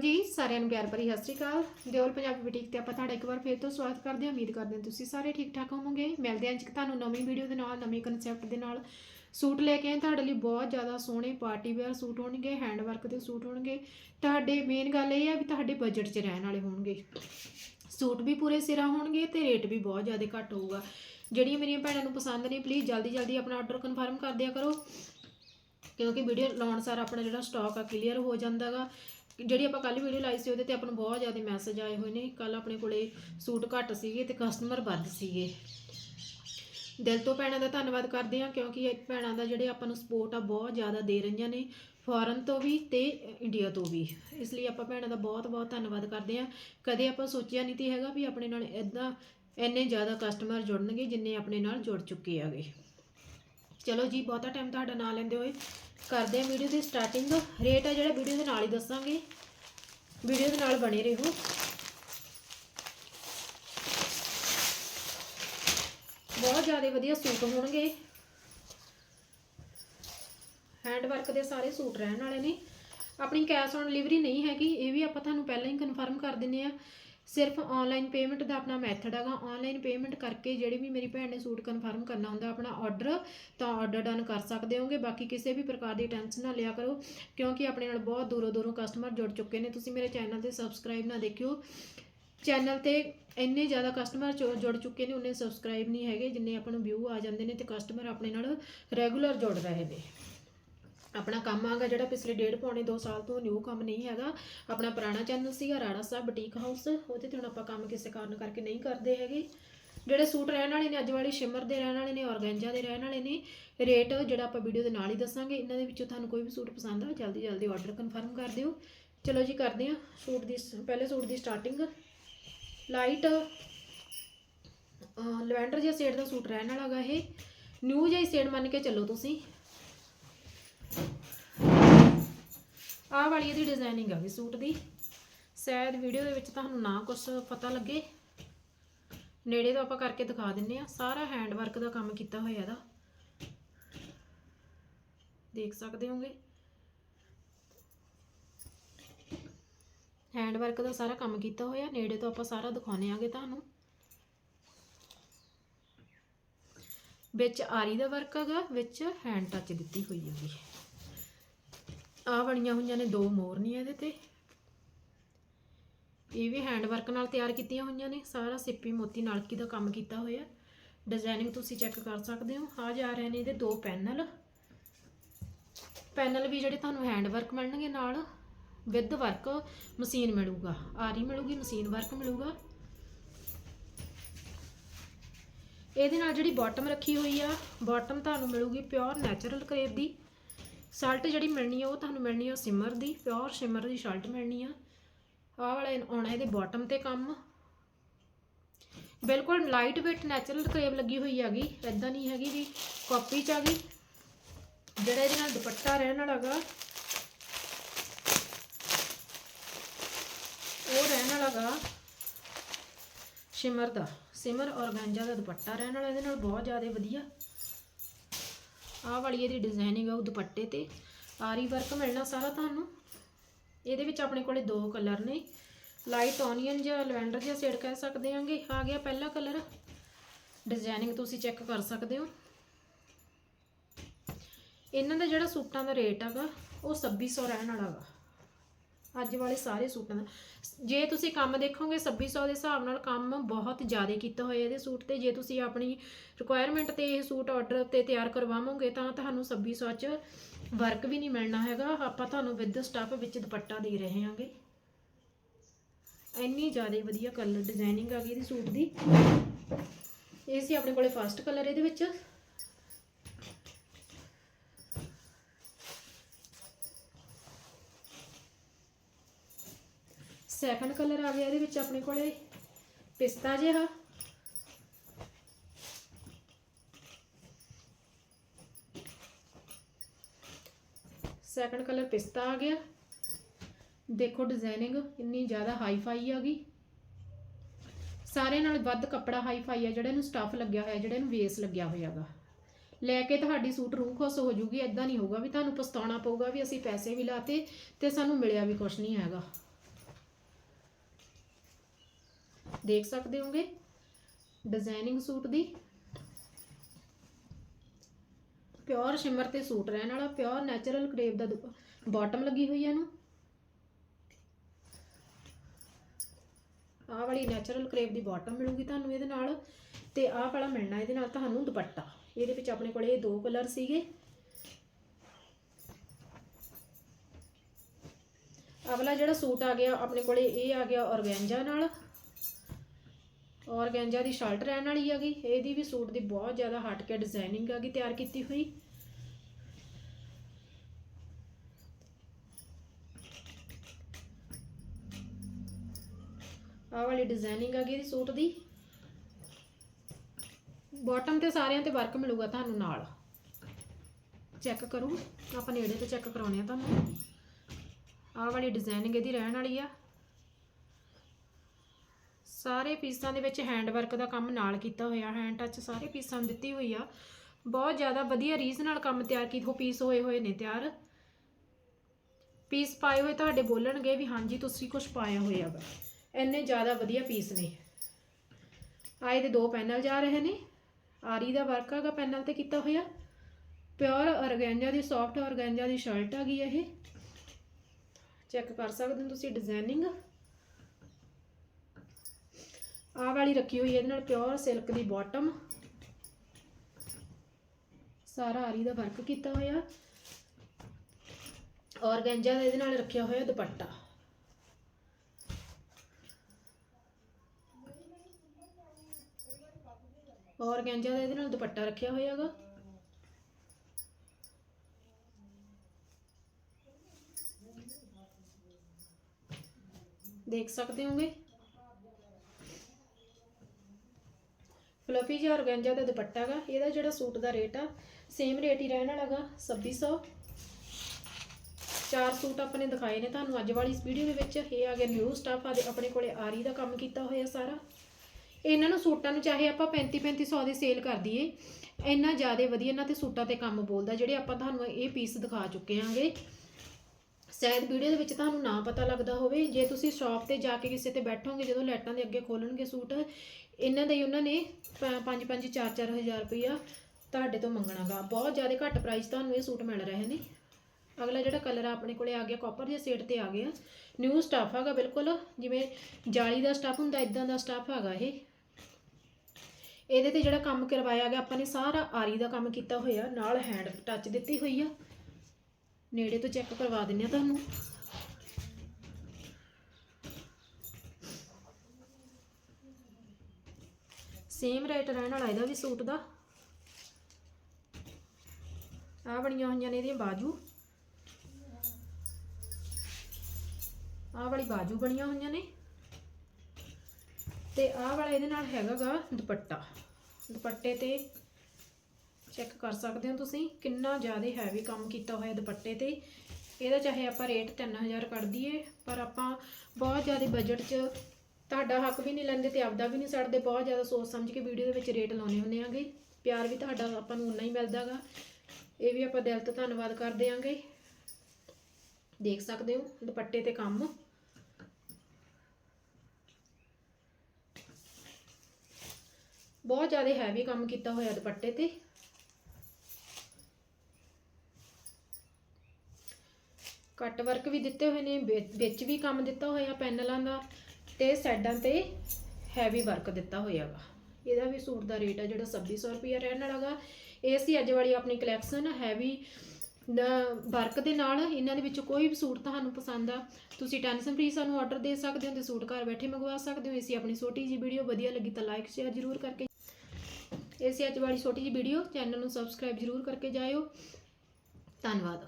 ਜੀ, ਸਾਰਿਆਂ ਨੂੰ ਪਿਆਰ ਭਰੀ ਸਤਿ ਸ਼੍ਰੀ ਅਕਾਲ। ਦਿਓਲ ਪੰਜਾਬੀ ਬੁਟੀਕ ਤੇ ਆਪਾਂ ਤੁਹਾਡਾ ਇੱਕ ਵਾਰ ਫੇਰ ਤੋਂ ਸਵਾਗਤ ਕਰਦੇ ਹਾਂ। ਉਮੀਦ ਕਰਦੇ ਹਾਂ ਤੁਸੀਂ ਸਾਰੇ ਠੀਕ ਠਾਕ ਹੋਵੋਗੇ। ਮਿਲਦੇ ਹਾਂ ਅੱਜ ਤੁਹਾਨੂੰ ਨਵੀਂ ਵੀਡੀਓ ਦੇ ਨਾਲ, ਨਵੇਂ ਕਨਸੈਪਟ ਦੇ ਨਾਲ। ਸੂਟ ਲੈ ਕੇ ਆਏ, ਤੁਹਾਡੇ ਲਈ ਬਹੁਤ ਜ਼ਿਆਦਾ ਸੋਹਣੇ ਪਾਰਟੀ ਵੇਅਰ ਸੂਟ ਹੋਣਗੇ ਹੈਂਡ ਵਰਕ ਦੇ ਸੂਟ ਹੋਣਗੇ। ਤੁਹਾਡੇ ਮੇਨ ਗੱਲ ਇਹ ਹੈ ਵੀ ਤੁਹਾਡੇ ਬਜਟ 'ਚ ਰਹਿਣ ਵਾਲੇ ਹੋਣਗੇ। ਸੂਟ ਵੀ ਪੂਰੇ ਸਿਰਾ ਹੋਣਗੇ ਤੇ ਰੇਟ ਵੀ ਬਹੁਤ ਜ਼ਿਆਦਾ ਘੱਟ ਹੋਊਗਾ। ਜਿਹੜੀਆਂ ਮੇਰੀਆਂ ਭੈਣਾਂ ਨੂੰ ਪਸੰਦ ਨੇ ਪਲੀਜ਼ ਜਲਦੀ ਜਲਦੀ ਆਪਣਾ ਆਰਡਰ ਕਨਫਰਮ ਕਰ ਦਿਆ ਕਰੋ। ਕਿਉਂਕਿ ਵੀਡੀਓ ਲਾਉਣ ਸਾਰ ਆਪਣਾ ਜਿਹੜਾ ਸਟਾਕ ਆ ਕਲੀਅਰ ਹੋ ਜਾਂਦਾਗਾ। ਜਿਹੜੀ ਆਪਾਂ ਕੱਲ ਵੀਡੀਓ ਲਾਈ ਸੀ ਉਹਦੇ ਤੇ ਆਪਾਂ ਨੂੰ ਬਹੁਤ ਜ਼ਿਆਦਾ ਮੈਸੇਜ ਆਏ ਹੋਏ ਨੇ। ਕੱਲ ਆਪਣੇ ਕੋਲੇ ਸੂਟ ਘੱਟ ਸੀਗੇ ਤੇ ਕਸਟਮਰ ਵੱਧ ਸੀਗੇ। ਦਿਲ ਤੋਂ ਭੈਣਾਂ ਦਾ ਧੰਨਵਾਦ ਕਰਦੇ ਹਾਂ ਕਿਉਂਕਿ ਇਹ ਭੈਣਾਂ ਦਾ ਜਿਹੜੇ ਆਪਾਂ ਨੂੰ ਸਪੋਰਟ ਆ ਬਹੁਤ ਜ਼ਿਆਦਾ ਦੇ ਰਹੀਆਂ ਨੇ ਫੋਰਨ ਤੋਂ ਵੀ ਤੇ ਇੰਡੀਆ ਤੋਂ ਵੀ। ਇਸ ਲਈ ਆਪਾਂ ਭੈਣਾਂ ਦਾ ਬਹੁਤ ਬਹੁਤ ਧੰਨਵਾਦ ਕਰਦੇ ਹਾਂ। ਕਦੇ ਆਪਾਂ ਸੋਚਿਆ ਨਹੀਂ ਤੀ ਹੈਗਾ ਵੀ ਆਪਣੇ ਨਾਲ ਇਦਾਂ ਇੰਨੇ ਜ਼ਿਆਦਾ ਕਸਟਮਰ ਜੁੜਨਗੇ ਜਿੰਨੇ ਆਪਣੇ ਨਾਲ ਜੁੜ ਚੁੱਕੇ ਆਗੇ ਚਲੋ ਜੀ, ਬਹੁਤਾ ਟਾਈਮ ਤੁਹਾਡਾ ਨਾਂ ਲੈਂਦੇ ਹੋਏ ਕਰਦੇ ਹਾਂ ਵੀਡੀਓ ਦੀ ਸਟਾਰਟਿੰਗ ਰੇਟ ਆ ਜਿਹੜਾ ਵੀਡੀਓ ਦੇ ਨਾਲ ਹੀ ਦੱਸਾਂਗੇ। ਵੀਡੀਓ ਦੇ ਨਾਲ ਬਣੇ ਰਹੋ। ਬਹੁਤ ਜ਼ਿਆਦਾ ਵਧੀਆ ਸੂਟ ਹੋਣਗੇ। ਹੈਂਡ ਵਰਕ ਦੇ ਸਾਰੇ ਸੂਟ ਰਹਿਣ ਵਾਲੇ ਨੇ। ਆਪਣੀ ਕੈਸ਼ ਔਨ ਡਿਲੀਵਰੀ ਨਹੀਂ ਹੈਗੀ, ਇਹ ਵੀ ਆਪਾਂ ਤੁਹਾਨੂੰ ਪਹਿਲਾਂ ਹੀ ਕਨਫਰਮ ਕਰ ਦਿੰਨੇ ਆ ਸਿਰਫ ਆਨਲਾਈਨ ਪੇਮੈਂਟ ਦਾ ਆਪਣਾ ਮੈਥਡ ਹੈਗਾ। ਆਨਲਾਈਨ ਪੇਮੈਂਟ ਕਰਕੇ ਜਿਹੜੀ ਵੀ ਮੇਰੀ ਭੈਣ ਨੇ ਸੂਟ ਕਨਫਰਮ ਕਰਨਾ ਹੁੰਦਾ, ਆਪਣਾ ਆਰਡਰ ਤਾਂ ਆਰਡਰ ਡਨ ਕਰ ਸਕਦੇ ਹੋਗੇ। ਬਾਕੀ ਕਿਸੇ ਵੀ ਪ੍ਰਕਾਰ ਦੀ ਟੈਨਸ਼ਨ ਨਾ ਲਿਆ ਕਰੋ, ਕਿਉਂਕਿ ਆਪਣੇ ਨਾਲ ਬਹੁਤ ਦੂਰੋਂ ਦੂਰੋਂ ਕਸਟਮਰ ਜੁੜ ਚੁੱਕੇ ਨੇ। ਤੁਸੀਂ ਮੇਰੇ ਚੈਨਲ ਤੇ ਸਬਸਕ੍ਰਾਈਬ ਨਾ ਦੇਖਿਓ। ਚੈਨਲ ਤੇ ਇੰਨੇ ਜ਼ਿਆਦਾ ਕਸਟਮਰ ਜੁੜ ਚੁੱਕੇ ਨੇ ਉਹਨੇ ਸਬਸਕ੍ਰਾਈਬ ਨਹੀਂ ਹੈਗੇ, ਜਿੰਨੇ ਆਪਾਂ ਨੂੰ ਵਿਊ ਆ ਜਾਂਦੇ ਨੇ ਤੇ ਕਸਟਮਰ ਆਪਣੇ ਨਾਲ ਰੈਗੂਲਰ ਜੁੜ ਰਹੇ ਨੇ। ਆਪਣਾ ਕੰਮ ਆਗਾ ਜਿਹੜਾ ਪਿਛਲੇ ਡੇਢ ਪੌਣੇ 2 ਸਾਲ ਤੋਂ ਨਿਊ ਕੰਮ ਨਹੀਂ ਹੈਗਾ। ਆਪਣਾ ਪੁਰਾਣਾ ਚੈਨਲ ਸੀਗਾ ਰਾਣਾ ਸਾਹਿਬ ਬੁਟੀਕ ਹਾਊਸ ਉਹਦੇ ਤੇ ਹੁਣ ਆਪਾਂ ਕੰਮ ਕਿਸੇ ਕਾਰਨ ਕਰਕੇ ਨਹੀਂ ਕਰਦੇ ਹੈਗੇ। ਜਿਹੜੇ ਸੂਟ ਰਹਿਣ ਵਾਲੇ ਨੇ, ਅੱਜ ਵਾਲੇ ਸ਼ਿਮਰ ਦੇ ਰਹਿਣ ਵਾਲੇ ਨੇ ਔਰਗੈਂਜਾ ਦੇ ਰਹਿਣ ਵਾਲੇ ਨੇ ਰੇਟ ਜਿਹੜਾ ਆਪਾਂ ਵੀਡੀਓ ਦੇ ਨਾਲ ਹੀ ਦੱਸਾਂਗੇ। ਇਹਨਾਂ ਦੇ ਵਿੱਚੋਂ ਤੁਹਾਨੂੰ ਕੋਈ ਵੀ ਸੂਟ ਪਸੰਦ ਆ ਜਲਦੀ ਜਲਦੀ ਆਰਡਰ ਕਨਫਰਮ ਕਰ ਦਿਓ। ਚਲੋ ਜੀ, ਕਰਦੇ ਹਾਂ ਸੂਟ ਦੀ ਪਹਿਲੇ ਸੂਟ ਦੀ ਸਟਾਰਟਿੰਗ ਲਾਈਟ ਲਵੈਂਡਰ ਜਿਹਾ ਸ਼ੇਡ ਦਾ ਸੂਟ ਰਹਿਣ ਵਾਲਾ ਹੈਗਾ ਇਹ। ਨਿਊ ਜਿਹਾ ਸ਼ੇਡ ਮੰਨ ਕੇ ਚੱਲੋ ਤੁਸੀਂ। ਆਹ ਵਾਲੀ ਇਹਦੀ ਡਿਜ਼ਾਈਨਿੰਗ ਆ ਵੀ ਸੂਟ ਦੀ। ਸ਼ਾਇਦ ਵੀਡੀਓ ਦੇ ਵਿੱਚ ਤੁਹਾਨੂੰ ਨਾ ਕੁਝ ਪਤਾ ਲੱਗੇ। ਨੇੜੇ ਤੋਂ ਆਪਾਂ ਕਰਕੇ ਦਿਖਾ ਦਿੰਨੇ ਆ। ਸਾਰਾ ਹੈਂਡ ਵਰਕ ਦਾ ਕੰਮ ਕੀਤਾ ਹੋਇਆ ਇਹਦਾ। ਦੇਖ ਸਕਦੇ ਹੋਗੇ। ਹੈਂਡ ਵਰਕ ਦਾ ਸਾਰਾ ਕੰਮ ਕੀਤਾ ਹੋਇਆ। ਨੇੜੇ ਤੋਂ ਆਪਾਂ ਸਾਰਾ ਦਿਖਾਉਣੇ ਆਗੇ ਤੁਹਾਨੂੰ। ਵਿੱਚ ਆਰੀ ਦਾ ਵਰਕ ਹੈਗਾ, ਵਿੱਚ ਹੈਂਡ ਟੱਚ ਦਿੱਤੀ ਹੋਈ ਹੈਗੀ। ਆ ਬਣੀਆਂ ਹੋਈਆਂ ਨੇ ਦੋ ਮੋਰਨੀਆਂ ਇਹਦੇ ਤੇ। ਇਹ ਵੀ ਹੈਂਡ ਵਰਕ ਨਾਲ ਤਿਆਰ ਕੀਤੀਆਂ ਹੋਈਆਂ ਨੇ। ਸਾਰਾ ਸਿੱਪੀ ਮੋਤੀ ਨਲਕੀ ਦਾ ਕੰਮ ਕੀਤਾ ਹੋਇਆ। ਡਿਜ਼ਾਈਨਿੰਗ ਤੁਸੀਂ ਚੈੱਕ ਕਰ ਸਕਦੇ ਹੋ। ਆ ਜਾ ਰਹੇ ਨੇ ਇਹਦੇ ਦੋ ਪੈਨਲ। ਪੈਨਲ ਵੀ ਜਿਹੜੇ ਤੁਹਾਨੂੰ ਹੈਂਡ ਵਰਕ ਮਿਲਣਗੇ ਨਾਲ। ਵਿਦ ਵਰਕ ਮਸ਼ੀਨ ਮਿਲੂਗਾ। ਆਰੀ ਮਿਲੂਗੀ, ਮਸ਼ੀਨ ਵਰਕ ਮਿਲੂਗਾ। ਇਹਦੇ ਨਾਲ ਜਿਹੜੀ ਬਾਟਮ ਰੱਖੀ ਹੋਈ ਆ ਬਾਟਮ ਤੁਹਾਨੂੰ ਮਿਲੂਗੀ ਪਿਓਰ ਨੈਚੁਰਲ ਕਰੇਪ ਦੀ। ਸ਼ਰਟ ਜਿਹੜੀ ਮਿਲਣੀ ਆ, ਉਹ ਤੁਹਾਨੂੰ ਮਿਲਣੀ ਆ ਸਿਮਰ ਦੀ ਪਿਓਰ ਸਿਮਰ ਦੀ ਸ਼ਰਟ ਮਿਲਣੀ ਆ। ਆਹ ਵਾਲਾ ਆਉਣਾ ਇਹਦੇ ਬਾਟਮ ਤੇ ਕੰਮ। ਬਿਲਕੁਲ ਲਾਈਟ ਵੇਟ ਨੈਚੁਰਲ ਕਰੇਬ ਲੱਗੀ ਹੋਈ ਹੈਗੀ ਐਦਾਂ ਨਹੀਂ ਹੈਗੀ ਵੀ ਕਾਪੀ ਚ ਆ ਗਈ। ਜਿਹੜਾ ਇਹਦੇ ਨਾਲ ਦੁਪੱਟਾ ਰਹਿਣ ਵਾਲਾ ਗਾ, ਉਹ ਰਹਿਣ ਵਾਲਾ ਗਾ ਸ਼ਿਮਰ ਦਾ। ਸਿਮਰ ਔਰਗੈਂਜਾ ਦਾ ਦੁਪੱਟਾ ਰਹਿਣ ਵਾਲਾ, ਇਹਦੇ ਨਾਲ ਬਹੁਤ ਜ਼ਿਆਦਾ ਵਧੀਆ। ਆਹ ਵਾਲੀ ਇਹਦੀ ਡਿਜ਼ਾਈਨਿੰਗ ਆ, ਉਹ ਦੁਪੱਟੇ ਤੇ। ਆਰੀ ਵਰਕ ਮਿਲਣਾ ਸਾਰਾ ਤੁਹਾਨੂੰ। ਇਹਦੇ ਵਿੱਚ ਆਪਣੇ ਕੋਲੇ ਦੋ ਕਲਰ ਨੇ। ਲਾਈਟ ਔਨੀਅਨ ਜਾਂ ਲਵੈਂਡਰ ਜਿਹਾ ਸ਼ੇਡ ਕਹਿ ਸਕਦੇ ਆਂਗੇ। ਆ ਗਿਆ ਪਹਿਲਾ ਕਲਰ ਡਿਜ਼ਾਈਨਿੰਗ ਤੁਸੀਂ ਚੈੱਕ ਕਰ ਸਕਦੇ ਹੋ। ਇਹਨਾਂ ਦਾ ਜਿਹੜਾ ਸੂਟਾਂ ਦਾ ਰੇਟ ਹੈਗਾ, ਉਹ 2600 ਰਹਿਣ ਵਾਲਾ ਵਾ। ਅੱਜ ਵਾਲੇ ਸਾਰੇ ਸੂਟਾਂ ਦਾ। ਜੇ ਤੁਸੀਂ ਕੰਮ ਦੇਖੋਗੇ 2600 ਦੇ ਹਿਸਾਬ ਨਾਲ ਕੰਮ ਬਹੁਤ ਜ਼ਿਆਦਾ ਕੀਤਾ ਹੋਇਆ ਇਹਦੇ ਸੂਟ ਤੇ। ਜੇ ਤੁਸੀਂ ਆਪਣੀ ਰਿਕੁਆਇਰਮੈਂਟ ਤੇ ਇਹ ਸੂਟ ਆਰਡਰ ਤੇ ਤਿਆਰ ਕਰਵਾਵੋਗੇ, ਤਾਂ ਤੁਹਾਨੂੰ 2600 ਚ ਵਰਕ ਵੀ ਨਹੀਂ ਮਿਲਣਾ ਹੈਗਾ। ਆਪਾਂ ਤੁਹਾਨੂੰ ਵਿਦ ਸਟਫ ਵਿੱਚ ਦੁਪੱਟਾ ਦੇ ਰਹੇ ਹਾਂਗੇ। ਇੰਨੀ ਜ਼ਿਆਦਾ ਵਧੀਆ ਕਲਰ ਡਿਜ਼ਾਈਨਿੰਗ ਆ ਗਈ ਇਹਦੀ ਸੂਟ ਦੀ। ਇਹ ਸੀ ਆਪਣੇ ਕੋਲੇ ਫਸਟ ਕਲਰ ਇਹਦੇ ਵਿੱਚ। ਸੈਕੰਡ ਕਲਰ ਆ ਗਿਆ ਇਹਦੇ ਵਿੱਚ ਆਪਣੇ ਕੋਲੇ। ਪਿਸਤਾ ਜਿਹਾ। ਸੈਕੰਡ ਕਲਰ ਪਿਸਤਾ ਆ ਗਿਆ। ਦੇਖੋ ਡਿਜ਼ਾਈਨਿੰਗ ਇੰਨੀ ਜ਼ਿਆਦਾ ਹਾਈ ਫਾਈ ਆ ਗਈ। ਸਾਰੇ ਨਾਲ ਵੱਧ ਕੱਪੜਾ ਹਾਈ ਫਾਈ ਆ, ਜਿਹੜਾ ਇਹਨੂੰ ਸਟਫ ਲੱਗਿਆ ਹੋਇਆ, ਜਿਹੜਾ ਇਹਨੂੰ ਵੇਸ ਲੱਗਿਆ ਹੋਇਆਗਾ ਲੈ ਕੇ ਤੁਹਾਡੀ ਸੂਟ ਰੂਹ ਖੁਸ਼ ਹੋ ਜੂਗੀ ਐਦਾਂ ਨਹੀਂ ਹੋਊਗਾ ਵੀ ਤੁਹਾਨੂੰ ਪਛਤਾਉਣਾ ਪਊਗਾ ਵੀ ਅਸੀਂ ਪੈਸੇ ਵੀ ਲਾਤੇ ਤੇ ਸਾਨੂੰ ਮਿਲਿਆ ਵੀ ਕੁਝ ਨਹੀਂ ਹੈਗਾ। ਦੇਖ ਸਕਦੇ ਹੋਗੇ ਡਿਜ਼ਾਈਨਿੰਗ ਸੂਟ ਦੀ। ਪਿਓਰ ਸ਼ਿਮਰ ਤੇ ਸੂਟ ਰਹਿਣ ਵਾਲਾ ਪਿਓਰ ਨੈਚੁਰਲ ਕਰੇਵ ਦਾ ਬਾਟਮ ਲੱਗੀ ਹੋਈ ਹੈ ਇਹਨੂੰ। ਆਹ ਵਾਲੀ ਨੈਚੁਰਲ ਕਰੇਵ ਦੀ ਬਾਟਮ ਮਿਲੂਗੀ ਤੁਹਾਨੂੰ ਇਹਦੇ ਨਾਲ ਤੇ ਆਹ ਵਾਲਾ ਮਿਲਣਾ ਇਹਦੇ ਨਾਲ ਤੁਹਾਨੂੰ ਦੁਪੱਟਾ। ਇਹਦੇ ਵਿੱਚ ਆਪਣੇ ਕੋਲੇ ਇਹ ਦੋ ਕਲਰ ਸੀਗੇ। ਅਗਲਾ ਜਿਹੜਾ ਸੂਟ ਆ ਗਿਆ, ਆਪਣੇ ਕੋਲੇ ਇਹ ਆ ਗਿਆ ਔਰਗੈਂਜਾ ਨਾਲ। ਔਰਗੈਂਜਾ ਦੀ ਸ਼ਰਟ ਰਹਿਣ ਵਾਲੀ ਹੈਗੀ ਇਹਦੀ ਵੀ ਸੂਟ ਦੀ ਬਹੁਤ ਜ਼ਿਆਦਾ ਹਟ ਕੇ ਡਿਜ਼ਾਈਨਿੰਗ ਹੈਗੀ ਤਿਆਰ ਕੀਤੀ ਹੋਈ। ਆਹ ਵਾਲੀ ਡਿਜ਼ਾਈਨਿੰਗ ਹੈਗੀ ਇਹਦੀ ਸੂਟ ਦੀ। ਬਾਟਮ ਤੇ ਸਾਰਿਆਂ ਤੇ ਵਰਕ ਮਿਲੂਗਾ ਤੁਹਾਨੂੰ ਨਾਲ। ਚੈੱਕ ਕਰੋ। ਆਪਾਂ ਨੇੜੇ ਤੋਂ ਚੈੱਕ ਕਰਾਉਣੇ ਆ ਤੁਹਾਨੂੰ। ਆਹ ਵਾਲੀ ਡਿਜ਼ਾਈਨਿੰਗ ਇਹਦੀ ਰਹਿਣ ਵਾਲੀ ਆ। ਸਾਰੇ ਪੀਸਾਂ ਦੇ ਵਿੱਚ ਹੈਂਡ ਵਰਕ ਦਾ ਕੰਮ ਨਾਲ ਕੀਤਾ ਹੋਇਆ ਹੈਂਡ ਟੱਚ ਸਾਰੇ ਪੀਸਾਂ ਨੂੰ ਦਿੱਤੀ ਹੋਈ ਆ। ਬਹੁਤ ਜ਼ਿਆਦਾ ਵਧੀਆ ਰੀਸ ਨਾਲ ਕੰਮ ਤਿਆਰ ਕੀਤੇ ਹੋ ਪੀਸ ਹੋਏ ਹੋਏ ਨੇ ਤਿਆਰ। ਪੀਸ ਪਾਏ ਹੋਏ ਤੁਹਾਡੇ ਬੋਲਣਗੇ ਵੀ ਹਾਂਜੀ, ਤੁਸੀਂ ਕੁਝ ਪਾਇਆ ਹੋਇਆ ਵਾ। ਇੰਨੇ ਜ਼ਿਆਦਾ ਵਧੀਆ ਪੀਸ ਨੇ। ਆਏ ਦੇ ਦੋ ਪੈਨਲ ਜਾ ਰਹੇ ਨੇ। ਆਰੀ ਦਾ ਵਰਕ ਹੈਗਾ ਪੈਨਲ ਤੇ ਕੀਤਾ ਹੋਇਆ। ਪਿਓਰ ਔਰਗੈਂਜਾ ਦੀ ਸੌਫਟ ਔਰਗੈਂਜਾ ਦੀ ਸ਼ਰਟ ਹੈਗੀ ਇਹ। ਚੈੱਕ ਕਰ ਸਕਦੇ ਹੋ ਤੁਸੀਂ ਡਿਜ਼ਾਈਨਿੰਗ ਆਹ ਵਾਲੀ ਰੱਖੀ ਹੋਈ ਹੈ, ਇਹਦੇ ਨਾਲ ਪਿਓਰ ਸਿਲਕ ਦੀ ਬਾਟਮ ਸਾਰਾ ਆਰੀ ਦਾ ਵਰਕ ਕੀਤਾ ਹੋਇਆ। ਔਰਗੈਂਜਾ ਦਾ ਇਹਦੇ ਨਾਲ ਰੱਖਿਆ ਹੋਇਆ ਦੁਪੱਟਾ। ਔਰਗੈਂਜਾ ਦਾ ਇਹਦੇ ਨਾਲ ਦੁਪੱਟਾ ਰੱਖਿਆ ਹੋਇਆ ਹੈਗਾ। ਦੇਖ ਸਕਦੇ ਹੋਗੇ? ਫਲਫੀ ਜਿਹਾ ਔਰਗੈਂਜਾ ਦਾ ਦੁਪੱਟਾ ਗਾ, ਇਹਦਾ ਜਿਹੜਾ ਸੂਟ ਦਾ ਰੇਟ ਆ ਸੇਮ ਰੇਟ ਹੀ ਰਹਿਣ ਵਾਲਾ ਗਾ 2600 ਚਾਰ ਸੂਟ ਆਪਣੇ ਦਿਖਾਏ ਨੇ ਤੁਹਾਨੂੰ ਅੱਜ ਵਾਲੀ ਇਸ ਵੀਡੀਓ ਦੇ ਵਿੱਚ। ਇਹ ਆ ਗਿਆ ਨਿਊ ਸਟਾਫ ਆ ਦੇ ਆਪਣੇ ਕੋਲੇ ਆਰੀ ਦਾ ਕੰਮ ਕੀਤਾ ਹੋਇਆ ਸਾਰਾ। ਇਹਨਾਂ ਨੂੰ ਸੂਟਾਂ ਨੂੰ ਚਾਹੇ ਆਪਾਂ 35 3500 ਦੀ ਸੇਲ ਕਰ ਦਈਏ, ਇੰਨਾ ਜ਼ਿਆਦਾ ਵਧੀਆ ਇਹਨਾਂ ਤੇ ਸੂਟਾਂ ਤੇ ਕੰਮ ਬੋਲਦਾ, ਜਿਹੜੇ ਆਪਾਂ ਤੁਹਾਨੂੰ ਇਹ ਪੀਸ ਦਿਖਾ ਚੁੱਕੇ ਆਂਗੇ ਸ਼ਾਇਦ ਵੀਡੀਓ ਦੇ ਵਿੱਚ ਤੁਹਾਨੂੰ ਨਾ ਪਤਾ ਲੱਗਦਾ ਹੋਵੇ, ਜੇ ਤੁਸੀਂ ਸ਼ਾਪ ਤੇ ਜਾ ਕੇ ਕਿਸੇ ਤੇ ਬੈਠੋਗੇ, ਜਦੋਂ ਲਾਈਟਾਂ ਦੇ ਅੱਗੇ ਖੋਲਣਗੇ ਸੂਟ ਇਹਨਾਂ ਦਾ ਹੀ ਉਹਨਾਂ ਨੇ 5 5 4 4000 ਰੁਪਇਆ ਤੁਹਾਡੇ ਤੋਂ ਮੰਗਣਾਗਾ। ਬਹੁਤ ਜ਼ਿਆਦਾ ਘੱਟ ਪ੍ਰਾਈਸ ਤੁਹਾਨੂੰ ਇਹ ਸੂਟ ਮਿਲ ਰਹੇ ਨੇ। ਅਗਲਾ ਜਿਹੜਾ ਕਲਰ ਆ ਆਪਣੇ ਕੋਲੇ ਆ ਗਿਆ ਕਾਪਰ ਦੇ ਸੇਟ ਤੇ ਆ ਗਿਆ। ਨਿਊ ਸਟਾਫ ਹੈਗਾ ਬਿਲਕੁਲ, ਜਿਵੇਂ ਜਾਲੀ ਦਾ ਸਟਾਫ ਹੁੰਦਾ ਇਦਾਂ ਦਾ ਸਟਾਫ ਹੈਗਾ ਇਹ। ਇਹਦੇ ਤੇ ਜਿਹੜਾ ਕੰਮ ਕਰਵਾਇਆ ਗਿਆ, ਆਪਾਂ ਨੇ ਸਾਰਾ ਆਰੀ ਦਾ ਕੰਮ ਕੀਤਾ ਹੋਇਆ, ਨਾਲ ਹੈਂਡ ਟੱਚ ਦਿੱਤੀ ਹੋਈ ਆ। ਨੇੜੇ ਤੋਂ ਚੈੱਕ ਕਰਵਾ ਦਿੰਨੇ ਆ ਤੁਹਾਨੂੰ। ਸੇਮ ਰੇਟ ਰਹਿਣ ਵਾਲਾ ਇਹਦਾ ਵੀ ਸੂਟ ਦਾ। ਆ ਬਣੀਆਂ ਹੋਈਆਂ ਨੇ ਇਹਦੀਆਂ ਬਾਜੂ। ਆਹ ਵਾਲੀ ਬਾਜੂ ਬਣੀਆਂ ਹੋਈਆਂ ਨੇ। ਤੇ ਆਹ ਵਾਲਾ ਇਹਦੇ ਨਾਲ ਹੈਗਾਗਾ ਦੁਪੱਟਾ। ਦੁਪੱਟੇ ਤੇ ਚੈੱਕ ਕਰ ਸਕਦੇ ਹੋ ਤੁਸੀਂ ਕਿੰਨਾ ਜ਼ਿਆਦਾ ਹੈਵੀ ਕੰਮ ਕੀਤਾ ਹੋਇਆ ਦੁਪੱਟੇ ਤੇ। ਇਹਦਾ ਚਾਹੇ ਆਪਾਂ ਰੇਟ 3000 ਕਰ ਦਈਏ, ਪਰ ਆਪਾਂ ਬਹੁਤ ਜ਼ਿਆਦਾ ਬਜਟ 'ਚ ਤੁਹਾਡਾ ਹੱਕ ਵੀ ਨਹੀਂ ਲੈਂਦੇ ਤੇ ਆਪਦਾ ਵੀ ਨਹੀਂ ਸੜਦੇ, ਬਹੁਤ ਜ਼ਿਆਦਾ ਸੋਚ ਸਮਝ ਕੇ ਵੀਡੀਓ ਦੇ ਵਿੱਚ ਰੇਟ ਲਾਉਣੇ ਹੁੰਦੇ ਆਂਗੇ। ਪਿਆਰ ਵੀ ਤੁਹਾਡਾ ਆਪਾਂ ਨੂੰ ਉਨਾ ਹੀ ਮਿਲਦਾਗਾ। ਇਹ ਵੀ ਆਪਾਂ ਦਿਲ ਤੋਂ ਧੰਨਵਾਦ ਕਰਦੇ ਆਂਗੇ। ਦੇਖ ਸਕਦੇ ਹੋ, ਦੁਪੱਟੇ ਤੇ ਕੰਮ। ਬਹੁਤ ਜ਼ਿਆਦਾ ਹੈਵੀ ਕੰਮ ਕੀਤਾ ਹੋਇਆ ਦੁਪੱਟੇ ਤੇ। ਕੱਟ ਵਰਕ ਵੀ ਦਿੱਤੇ ਹੋਏ ਨੇ, ਵਿੱਚ ਵੀ ਕੰਮ ਦਿੱਤਾ ਹੋਇਆ ਪੈਨਲਾਂ ਦਾ। ਤੇ ਸਾਈਡਾਂ ਤੇ ਹੈਵੀ ਵਰਕ ਦਿੱਤਾ ਹੋਇਆ ਵਾ। ਇਹਦਾ ਵੀ ਸੂਟ ਦਾ ਰੇਟ ਆ ਜਿਹੜਾ 2600 ਰੁਪਏ ਰਹਿਣ ਵਾਲਾ ਗਾ। ਇਹ ਸੀ ਅੱਜ ਵਾਲੀ ਆਪਣੀ ਕਲੈਕਸ਼ਨ ਹੈਵੀ ਵਰਕ ਦੇ ਨਾਲ ਇਹਨਾਂ ਦੇ ਵਿੱਚ ਕੋਈ ਵੀ ਸੂਟ ਤੁਹਾਨੂੰ ਪਸੰਦ ਆ, ਤੁਸੀਂ ਟੈਨਸ਼ਨ ਫ੍ਰੀ ਸਾਨੂੰ ਆਰਡਰ ਦੇ ਸਕਦੇ ਹੋ ਤੇ ਸੂਟ ਘਰ ਬੈਠੇ ਮੰਗਵਾ ਸਕਦੇ ਹੋ। ਇਸੀ ਆਪਣੀ ਛੋਟੀ ਜੀ ਵੀਡੀਓ ਵਧੀਆ ਲੱਗੀ ਤਾਂ ਲਾਈਕ ਸ਼ੇਅਰ ਜ਼ਰੂਰ ਕਰਕੇ ਇਹ ਅੱਜ ਵਾਲੀ ਛੋਟੀ ਜੀ ਵੀਡੀਓ ਚੈਨਲ ਨੂੰ ਸਬਸਕ੍ਰਾਈਬ ਜ਼ਰੂਰ ਕਰਕੇ ਜਾਇਓ। ਧੰਨਵਾਦ।